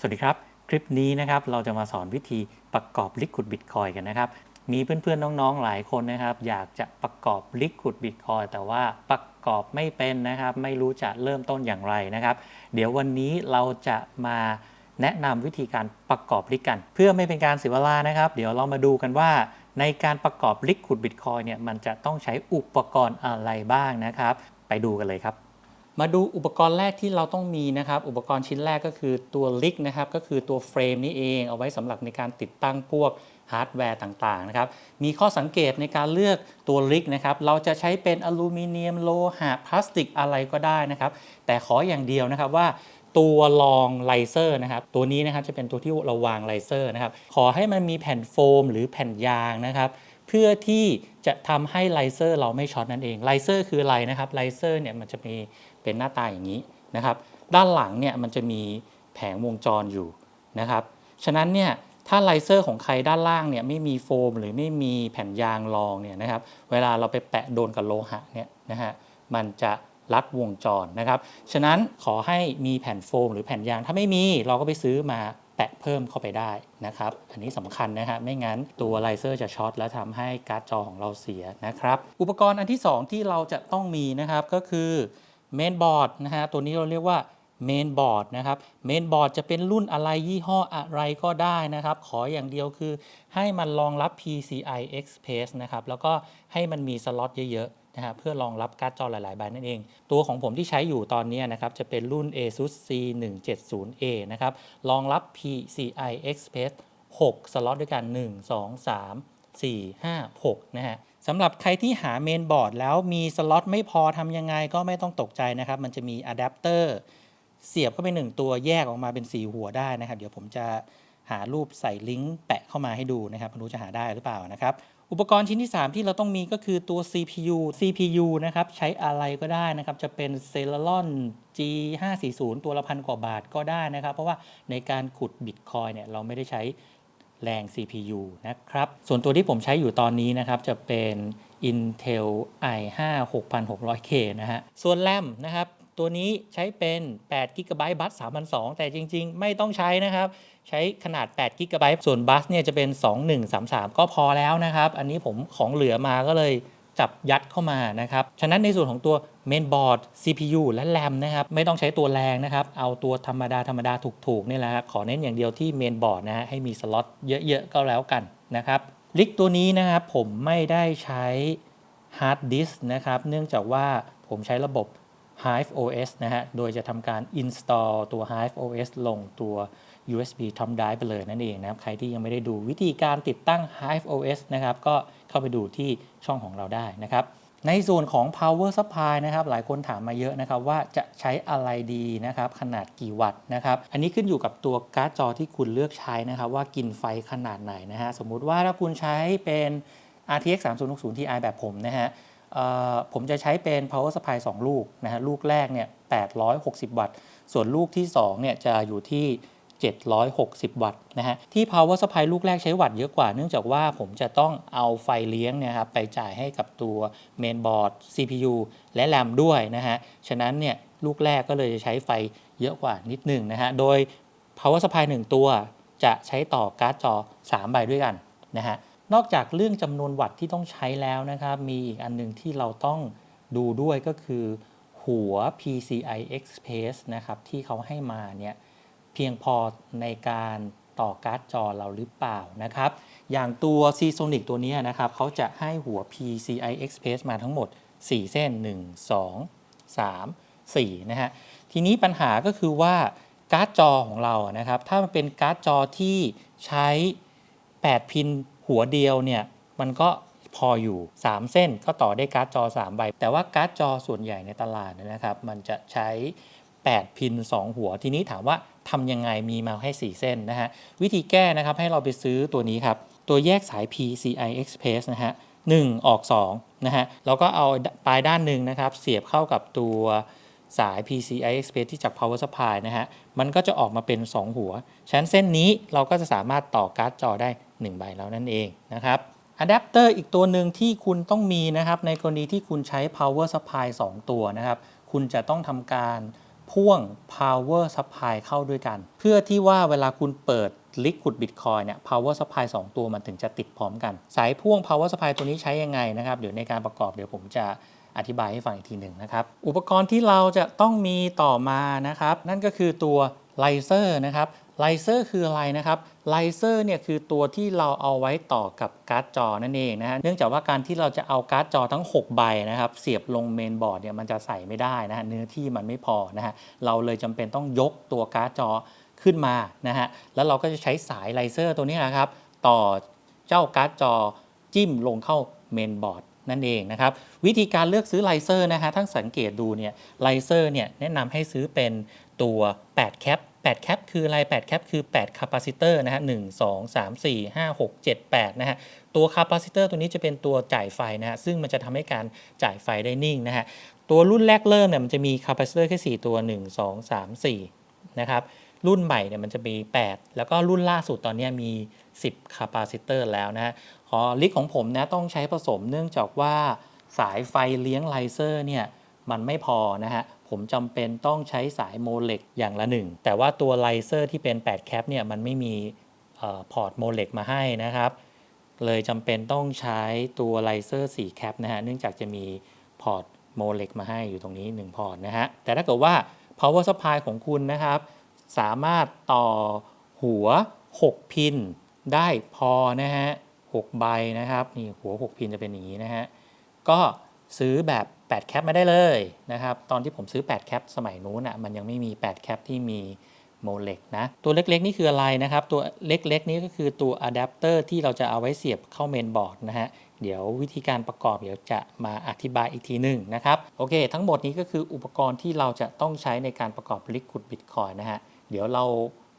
สวัสดีครับ คลิปนี้นะครับเราจะมาสอนวิธีประกอบ Liquid Bitcoin กันนะครับ มีเพื่อนๆน้องๆหลายคนนะครับ อยากจะประกอบ Liquid Bitcoin แต่ว่าประกอบไม่เป็นนะครับ ไม่รู้จะเริ่มต้นอย่างไรนะครับ เดี๋ยววันนี้เราจะมาแนะนำวิธีการประกอบลิกกัน เพื่อไม่เป็นการเสียเวลานะครับ เดี๋ยวเรามาดูกันว่าในการประกอบ Liquid Bitcoin เนี่ยมันจะต้องใช้อุปกรณ์อะไรบ้างนะครับ ไปดูกันเลยครับ มาดูอุปกรณ์แรกที่เราต้องมีนะครับ อุปกรณ์ชิ้นแรกก็คือตัวลิกนะครับ ก็คือตัวเฟรมนี่เอง เอาไว้สำหรับในการติดตั้งพวกฮาร์ดแวร์ต่างๆนะครับ มีข้อสังเกตในการเลือกตัวลิกนะครับ เราจะใช้เป็นอลูมิเนียมโลหะพลาสติกอะไรก็ได้นะครับ แต่ขออย่างเดียวนะครับว่าตัวรองไลเซอร์นะครับ ตัวนี้นะครับจะเป็นตัวที่เราวางไลเซอร์นะครับ ขอให้มันมีแผ่นโฟม หรือแผ่นยางนะครับ เพื่อที่ จะทำให้ไลเซอร์เราไม่ช็อตนั่นเองไลเซอร์คืออะไรนะครับไลเซอร์เนี่ยมันจะมีเป็นหน้าตาอย่างนี้นะครับ ด้านหลังเนี่ยมันจะมีแผงวงจรอยู่นะครับ ฉะนั้นเนี่ยถ้าไลเซอร์ของใครด้านล่างเนี่ยไม่มีโฟม หรือไม่มีแผ่นยางรองเนี่ยนะครับ เวลาเราไปแปะโดนกับโลหะเนี่ยนะฮะมันจะลัดวงจรนะครับ ฉะนั้นขอให้มีแผ่นโฟม หรือแผ่นยางถ้าไม่มีเราก็ไปซื้อมา แปะเพิ่มเข้าไปได้นะครับ อันนี้สำคัญนะฮะ ไม่งั้นตัวไลเซอร์จะช็อตและทำให้การ์ดจอของเราเสียนะครับ อุปกรณ์อันที่ 2 ที่เราจะต้องมีนะครับก็คือเมนบอร์ดนะฮะ ตัวนี้เราเรียกว่าเมนบอร์ดนะครับเมนบอร์ดจะเป็นรุ่นอะไรยี่ห้ออะไรก็ได้นะครับ ขออย่างเดียวคือให้มันรองรับ PCI Express นะครับ แล้วก็ให้มันมีสล็อตเยอะๆนะฮะเพื่อรองรับการ์ดจอหลาย ๆ ใบนั่นเอง ตัวของผมที่ใช้อยู่ตอนนี้นะครับจะเป็นรุ่น ASUS C170A นะครับรองรับ PCI Express 6 สล็อตด้วยกัน 1 2 3 4 5 6 นะฮะสำหรับใครที่หาเมนบอร์ดแล้วมีสล็อตไม่พอทำยังไงก็ไม่ต้องตกใจนะครับ มันจะมีอะแดปเตอร์เสียบเข้าไป1ตัวแยกออกมาเป็น 4 หัวได้นะครับ เดี๋ยวผมจะหารูปใส่ลิงก์แปะเข้ามาให้ดูนะครับไม่รู้จะหาได้หรือเปล่านะครับ อุปกรณ์ชิ้นที่ 3 ที่เราต้องมีก็คือตัว CPU CPU นะครับ ใช้อะไรก็ได้นะครับ จะเป็น Celeron G540 ตัวละพันกว่าบาทก็ได้นะครับ เพราะว่าในการขุด Bitcoin เนี่ยเราไม่ได้ใช้แรง CPU นะครับ ส่วนตัวที่ผมใช้อยู่ตอนนี้นะครับ จะเป็น Intel i5 6600K นะฮะ ส่วนแรมนะครับ ตัวนี้ใช้เป็น8 g b บัส3,200แต่จริง ๆ ไม่ต้องใช้นะครับ ใช้ขนาด8 g b ส่วนบัสเนี่ยจะเป็น 2133 ก็พอแล้วนะครับ อันนี้ผมของเหลือมาก็เลยจับยัดเข้ามานะครับ ฉะนั้นในส่วนของตัวเมนบอร์ด CPU และแรมนะครับ ไม่ต้องใช้ตัวแรงนะครับ เอาตัวธรรมดาธรรมดาถูกๆนี่แหละครับ ขอเน้นอย่างเดียวที่เมนบอร์ดนะฮะ ให้มีสล็อตเยอะๆ ก็แล้วกันนะครับลิกตัวนี้นะครับผมไม่ได้ใช้ฮาร์ดดิสก์นะครับ เนื่องจากว่าผมใช้ระบบ Hive OS นะฮะ โดยจะทำการ install ตัว Hive OS ลงตัว USB thumb drive ไปเลยนั่นเองนะครับ ใครที่ยังไม่ได้ดูวิธีการติดตั้ง Hive OS นะครับ ก็เข้าไปดูที่ช่องของเราได้นะครับ ในส่วนของ power supply นะครับ หลายคนถามมาเยอะนะครับ ว่าจะใช้อะไรดีนะครับ ขนาดกี่วัตต์นะครับ อันนี้ขึ้นอยู่กับตัวการ์ดจอที่คุณเลือกใช้นะครับ ว่ากินไฟขนาดไหนนะฮะ สมมุติว่าถ้าคุณใช้เป็น RTX 3060 Ti แบบผมนะฮะ ผมจะใช้เป็น power supply 2 ลูกนะฮะลูกแรกเนี่ย860 วัตต์ ส่วนลูกที่2เนี่ยจะอยู่ที่ 760 วัตต์นะฮะที่ power supply ลูกแรกใช้วัตต์เยอะกว่า เนื่องจากว่าผมจะต้องเอาไฟเลี้ยงเนี่ยครับไปจ่ายให้กับตัว mainboard CPU และ RAM ด้วยนะฮะฉะนั้นเนี่ยลูกแรกก็เลยจะใช้ไฟเยอะกว่านิดนึงนะฮะโดย power supply 1 ตัวจะใช้ต่อการ์ดจอ 3 ใบด้วยกันนะฮะ นอกจากเรื่องจำนวนวัตต์ที่ต้องใช้แล้วนะครับ มีอีกอันหนึงที่เราต้องดูด้วยก็คือ หัว PCI Express นะครับที่เขาให้มาเนี่ยเพียงพอในการต่อการ์ดจอเราหรือเปล่านะครับ อย่างตัว c s o n i c ตัวนี้นะครับเขาจะให้หัว PCI Express มาทั้งหมด 4 เส้น 1 2 3 4 นะฮะ ทีนี้ปัญหาก็คือว่าการ์ดจอของเรานะครับ ถ้ามันเป็นการ์ดจอที่ใช้ 8 พิน หัวเดียวเนี่ยมันก็พออยู่ 3 เส้นก็ต่อได้การ์ดจอ 3 ใบ แต่ว่าการ์ดจอส่วนใหญ่ในตลาดนนะครับ มันจะใช้ 8 พิน 2 หัว ทีนี้ถามว่าทำยังไงมีมาให้ 4 เส้นนะฮะ วิธีแก้นะครับให้เราไปซื้อตัวนี้ครับ ตัวแยกสาย PCI Express นะฮะ1ออก2นะฮะแล้วก็เอาปลายด้านหนึ่งนะครับ เสียบเข้ากับตัวสาย PCI Express ที่จาก Power Supply นะฮะ มันก็จะออกมาเป็น 2 หัว ฉะนั้นเส้นนี้เราก็จะสามารถต่อการ์ดจอได้ 1 ใบแล้วนั่นเองนะครับอะแดปเตอร์อีกตัวหนึ่งที่คุณต้องมีนะครับในกรณีที่คุณใช้ power supply 2 ตัวนะครับคุณจะต้องทำการพ่วง power supply เข้าด้วยกัน เพื่อที่ว่าเวลาคุณเปิด liquid bitcoin เนี่ย power supply 2 ตัวมันถึงจะติดพร้อมกัน สายพ่วง power supply ตัวนี้ใช้ยังไงนะครับ เดี๋ยวในการประกอบเดี๋ยวผมจะอธิบายให้ฟังอีกทีหนึ่งนะครับ อุปกรณ์ที่เราจะต้องมีต่อมานะครับ นั่นก็คือตัวไลเซอร์นะครับ ไลเซอร์คืออะไรนะครับไลเซอร์เนี่ยคือตัวที่เราเอาไว้ต่อกับการ์ดจอนั่นเองนะฮะเนื่องจากว่าการที่เราจะเอาการ์ดจอทั้ง 6 ใบนะครับ เสียบลงเมนบอร์ดเนี่ยมันจะใส่ไม่ได้นะฮะเนื้อที่มันไม่พอนะฮะเราเลยจำเป็นต้องยกตัวการ์ดจอขึ้นมานะฮะแล้วเราก็จะใช้สายไลเซอร์ตัวนี้นะครับ ต่อเจ้าการ์ดจอจิ้มลงเข้าเมนบอร์ดนั่นเองนะครับวิธีการเลือกซื้อไลเซอร์นะฮะทั้งสังเกตดูเนี่ยไลเซอร์เนี่ยแนะนำให้ซื้อเป็นตัว8แคป 8แคปคืออะไร8แคปคือ8คาปาซิเตอร์นะฮะ1 2 3 4 5 6 7 8นะฮะตัวคาปาซิเตอร์ตัวนี้จะเป็นตัวจ่ายไฟนะฮะซึ่งมันจะทำให้การจ่ายไฟได้นิ่งนะฮะตัวรุ่นแรกเริ่มเนี่ยมันจะมีคาปาซิเตอร์แค่ 4 ตัว 1 2 3 4 นะครับ รุ่นใหม่เนี่ยมันจะมี 8 แล้วก็รุ่นล่าสุดตอนนี้มี 10 คาปาซิเตอร์แล้วนะฮะขอลิกของผมนะต้องใช้ผสมเนื่องจากว่าสายไฟเลี้ยงไลเซอร์เนี่ย มันไม่พอนะฮะผมจำเป็นต้องใช้สายโมเลกอย่างละหนึ่ง แต่ว่าตัวไลเซอร์ที่เป็น8แคปเนี่ยมันไม่มีออพอร์ตโมเลกมาให้นะครับ เลยจำเป็นต้องใช้ตัวไลเซอร์4แคปนะฮะเนื่องจากจะมีพอร์ตโมเลกมาให้อยู่ตรงนี้ 1 พอร์ตนะฮะ แต่ถ้าเกิดว่า power supply ของคุณนะครับ สามารถต่อหัว 6 พินได้พอนะฮะ6ใบนะครับนี่หัว 6 พินจะเป็นอย่างนี้นะฮะ ก็ซื้อแบบ 8แคปมาได้เลยนะครับ ตอนที่ผมซื้อ 8 แคปสมัยนู้นอะมันยังไม่มี 8 แคปที่มีโมเลกนะ ตัวเล็กๆ นี่คืออะไรนะครับ ตัวเล็กๆ นี้ก็คือตัวอะแดปเตอร์ที่เราจะเอาไว้เสียบเข้าเมนบอร์ดนะฮะ เดี๋ยววิธีการประกอบเดี๋ยวจะมาอธิบายอีกทีหนึ่งนะครับ โอเค ทั้งหมดนี้ก็คืออุปกรณ์ที่เราจะต้องใช้ในการประกอบ Liquid Bitcoin นะฮะ เดี๋ยวเรา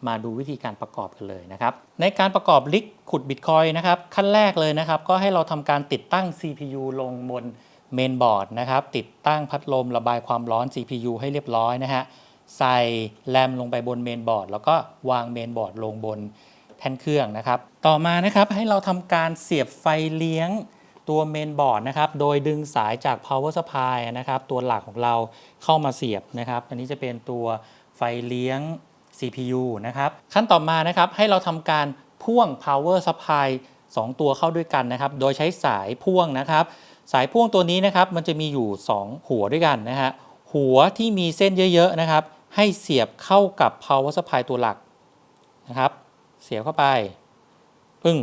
มาดูวิธีการประกอบกันเลยนะครับ ในการประกอบ Liquid Bitcoin นะครับ ขั้นแรกเลยนะครับ ก็ให้เราทำการติดตั้ง CPU ลงบน เมนบอร์ดนะครับติดตั้งพัดลมระบายความร้อน CPU ให้เรียบร้อยนะฮะใส่แรมลงไปบนเมนบอร์ดแล้วก็วางเมนบอร์ดลงบนแท่นเครื่องนะครับ ต่อมานะครับให้เราทำการเสียบไฟเลี้ยงตัวเมนบอร์ดนะครับโดยดึงสายจาก power supply นะครับตัวหลักของเราเข้ามาเสียบนะครับอันนี้จะเป็นตัวไฟเลี้ยง CPU นะครับขั้นต่อมานะครับให้เราทำการพ่วง power supply 2 ตัวเข้าด้วยกันนะครับ โดยใช้สายพ่วงนะครับ สายพ่วงตัวนี้นะครับมันจะมีอยู่ 2 หัวด้วยกันนะฮะหัวที่มีเส้นเยอะๆนะครับ ให้เสียบเข้ากับ power supply ตัวหลักนะครับ เสียบเข้าไปปึ้ง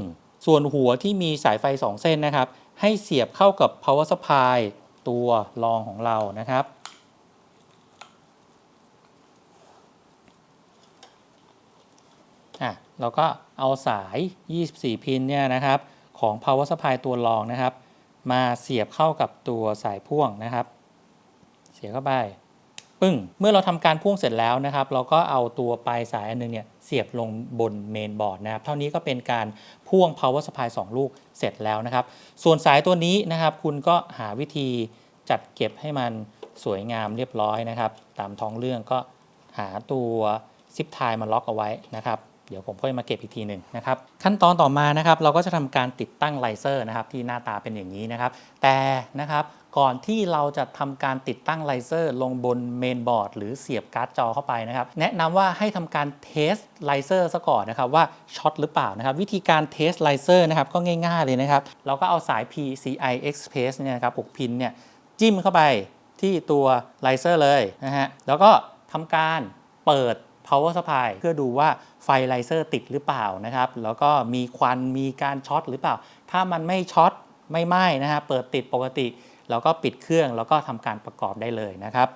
ส่วนหัวที่มีสายไฟ 2 เส้นนะครับ ให้เสียบเข้ากับ power supply ตัวรองของเรานะครับอะเราก็เอาสาย 24 พินเนี่ยนะครับ ของ power supply ตัวรองนะครับ มาเสียบเข้ากับตัวสายพ่วงนะครับ เสียบเข้าไปปึ้งเมื่อเราทำการพ่วงเสร็จแล้วนะครับ เราก็เอาตัวปลายสายอันหนึงเนี่ยเสียบลงบนเมนบอร์ดนะครับ เท่านี้ก็เป็นการพ่วง power supply 2 ลูกเสร็จแล้วนะครับ ส่วนสายตัวนี้นะครับ คุณก็หาวิธีจัดเก็บให้มันสวยงามเรียบร้อยนะครับ ตามท้องเรื่องก็หาตัวซิปไทมาล็อกเอาไว้นะครับ เดี๋ยวผมค่อยมาเก็บอีกทีหนึ่งนะครับขั้นตอนต่อมานะครับเราก็จะทำการติดตั้งไลเซอร์นะครับที่หน้าตาเป็นอย่างนี้นะครับ แต่นะครับก่อนที่เราจะทำการติดตั้งไลเซอร์ลงบนเมนบอร์ดหรือเสียบการ์ดจอเข้าไปนะครับแนะนำว่าให้ทำการเทสไลเซอร์ซะก่อนนะครับว่าช็อตหรือเปล่านะครับวิธีการเทสไลเซอร์นะครับก็ง่ายๆเลยนะครับเราก็เอาสาย PCI Express เนี่ยนะครับ6พินเนี่ยจิ้มเข้าไปที่ตัวไลเซอร์เลยนะฮะแล้วก็ทำการเปิด power supply เพื่อดูว่าไฟไลเซอร์ติดหรือเปล่านะครับ แล้วก็มีควันมีการช็อตหรือเปล่า ถ้ามันไม่ช็อตไม่ไหม้นะฮะเปิดติดปกติเราก็ปิดเครื่องแล้วก็ทำการประกอบได้เลยนะครับ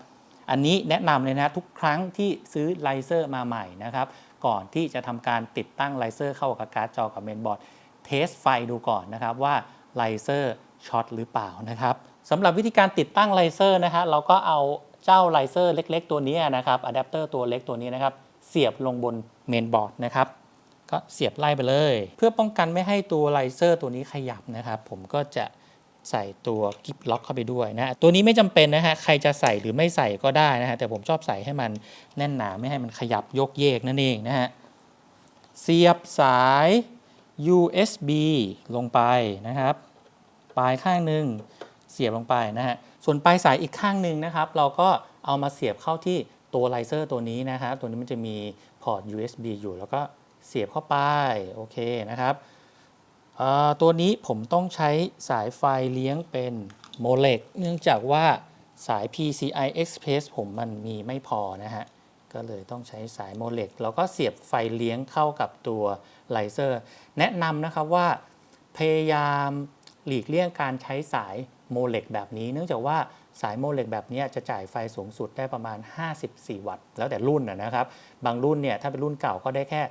อันนี้แนะนำเลยนะทุกครั้งที่ซื้อไลเซอร์มาใหม่นะครับก่อนที่จะทำการติดตั้งไลเซอร์เข้ากับการ์ดจอกับเมนบอร์ดเทสไฟดูก่อนนะครับว่าไลเซอร์ช็อตหรือเปล่านะครับสำหรับวิธีการติดตั้งไลเซอร์นะฮะเราก็เอา เจ้าไลเซอร์เล็ก ๆ ตัวนี้นะครับอะแดปเตอร์ตัวเล็กตัวนี้นะครับ เสียบลงบนเมนบอร์ดนะครับ ก็เสียบไล่ไปเลย เพื่อป้องกันไม่ให้ตัวไลเซอร์ตัวนี้ขยับนะครับ ผมก็จะใส่ตัวกิฟล็อกเข้าไปด้วยนะ ตัวนี้ไม่จำเป็นนะฮะ ใครจะใส่หรือไม่ใส่ก็ได้นะฮะ แต่ผมชอบใส่ให้มันแน่นหนาไม่ให้มันขยับโยกเยกนั่นเองนะฮะ เสียบสาย USB ลงไปนะครับ ปลายข้างหนึ่งเสียบลงไปนะฮะ ส่วนปลายสายอีกข้างหนึ่งนะครับ เราก็เอามาเสียบเข้าที่ตัวไลเซอร์ตัวนี้นะครับตัวนี้มันจะมีพอร์ต USB อยู่แล้วก็เสียบเข้าไปโอเคนะครับตัวนี้ผมต้องใช้สายไฟเลี้ยงเป็นโมเลกเนื่องจากว่าสาย PCI Express ผมมันมีไม่พอนะฮะ ก็เลยต้องใช้สายโมเลกแล้วก็เสียบไฟเลี้ยงเข้ากับตัวไลเซอร์ แนะนำนะครับว่าพยายามหลีกเลี่ยงการใช้สาย โมเลกแบบนี้ เนื่องจากว่าสายโมเลกแบบนี้จะจ่ายไฟสูงสุดได้ประมาณ 54 วัตต์ แล้วแต่รุ่นนะครับ บางรุ่นเนี่ยถ้าเป็นรุ่นเก่าก็ได้แค่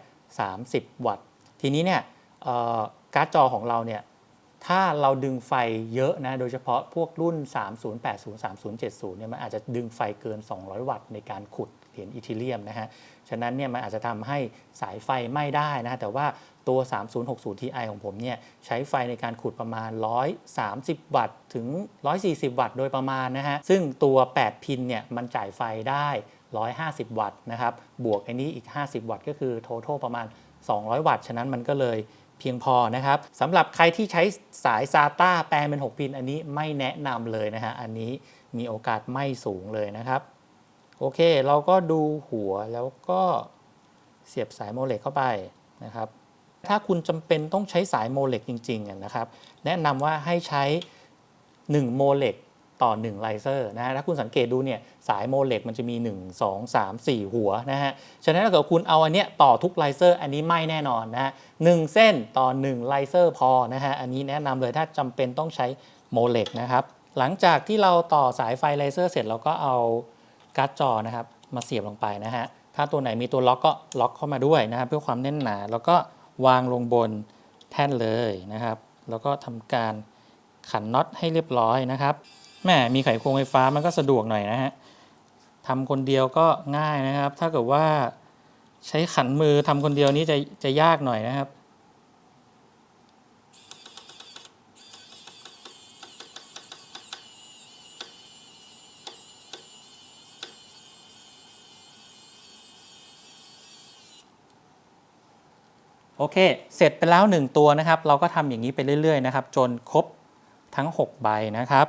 30 วัตต์ ทีนี้เนี่ยการ์ดจอของเราเนี่ยถ้าเราดึงไฟเยอะนะโดยเฉพาะพวกรุ่น 3080 3070เนี่ยมันอาจจะดึงไฟเกิน 200 วัตต์ในการขุดเหรียญอีทิเลียมนะฮะ ฉะนั้นเนี่ยมันอาจจะทำให้สายไฟไหม้ได้นะฮะแต่ว่า ตัว 3060 Ti ของผมเนี่ยใช้ไฟในการขุดประมาณ 130 วัตต์ถึง 140 วัตต์โดยประมาณนะฮะ ซึ่งตัว 8 พินเนี่ยมันจ่ายไฟได้ 150 วัตต์นะครับ บวกไอ้นี้อีก 50 วัตต์ก็คือ total ประมาณ 200 วัตต์ ฉะนั้นมันก็เลยเพียงพอนะครับสำหรับใครที่ใช้สาย SATA แปลงเป็น 6 พิน อันนี้ไม่แนะนำเลยนะฮะ อันนี้มีโอกาสไหม้สูงเลยนะครับโอเค เราก็ดูหัวแล้วก็เสียบสายโมเลกเข้าไปนะครับ ถ้าคุณจำเป็นต้องใช้สายโมเลกจริงๆนะครับ แนะนำว่าให้ใช้ 1 โมเลกต่อ1ไลเซอร์นะฮะถ้าคุณสังเกตดูเนี่ยสายโมเลกมันจะมี 1 2 3 4 หัวนะฮะ ฉะนั้นถ้าเกิดคุณเอาอันเนี้ยต่อทุกไลเซอร์อันนี้ไม่แน่นอนนะฮะหนึ่งเส้นต่อ1ไลเซอร์พอนะฮะอันนี้แนะนำเลยถ้าจำเป็นต้องใช้โมเลกนะครับ หลังจากที่เราต่อสายไฟไลเซอร์เสร็จเราก็เอาการ์ดจอนะครับมาเสียบลงไปนะฮะถ้าตัวไหนมีตัวล็อกก็ล็อกเข้ามาด้วยนะครับเพื่อความแน่นหนาแล้วก็ วางลงบนแท่นเลยนะครับ แล้วก็ทำการขันน็อตให้เรียบร้อยนะครับแม่มีไขควงไฟฟ้ามันก็สะดวกหน่อยนะฮะทำคนเดียวก็ง่ายนะครับ ถ้าเกิดว่าใช้ขันมือทำคนเดียวนี้จะจะยากหน่อยนะครับ โอเค เสร็จไปแล้ว 1 ตัวนะครับ เราก็ทำอย่างนี้ไปเรื่อยๆนะครับ จนครบทั้ง 6 ใบนะครับ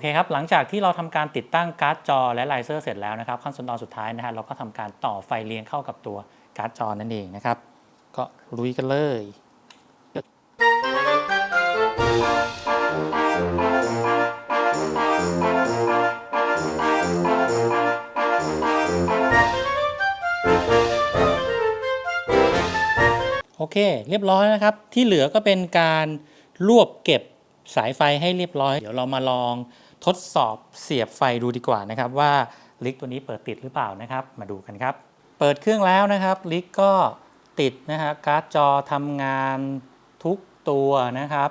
อเคครับ หลังจากที่เราทำการติดตั้งการ์ดจอและไลเซอร์เสร็จแล้วนะครับ ขั้นตอนสุดท้ายนะฮะเราก็ทำการต่อไฟเลี้ยงเข้ากับตัวการ์ดจอนั่นเองนะครับ ก็ลุยกันเลยโอเค เรียบร้อยนะครับ ที่เหลือก็เป็นการรวบเก็บสายไฟให้เรียบร้อย เดี๋ยวเรามาลอง ทดสอบเสียบไฟดูดีกว่านะครับว่าลิกตัวนี้เปิดติดหรือเปล่านะครับ มาดูกันครับ เปิดเครื่องแล้วนะครับลิกก็ติดนะฮะการ์ดจอทำงานทุกตัวนะครับ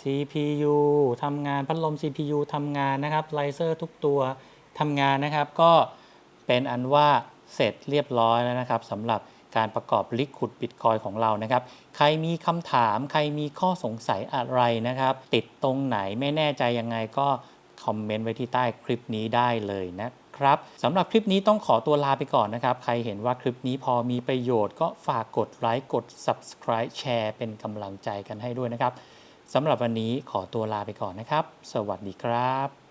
CPU ทำงานพัดลม CPU ทำงานนะครับไลเซอร์ทุกตัวทำงานนะครับ ก็เป็นอันว่าเสร็จเรียบร้อยแล้วนะครับสำหรับการประกอบ Liquid Bitcoin ของเรานะครับ ใครมีคำถามใครมีข้อสงสัยอะไรนะครับ ติดตรงไหนไม่แน่ใจยังไงก็ คอมเมนต์ไว้ที่ใต้คลิปนี้ได้เลยนะครับสำหรับคลิปนี้ต้องขอตัวลาไปก่อนนะครับ ใครเห็นว่าคลิปนี้พอมีประโยชน์ก็ฝากกดไลค์กด Subscribe แชร์เป็นกำลังใจกันให้ด้วยนะครับสำหรับวันนี้ขอตัวลาไปก่อนนะครับ สวัสดีครับ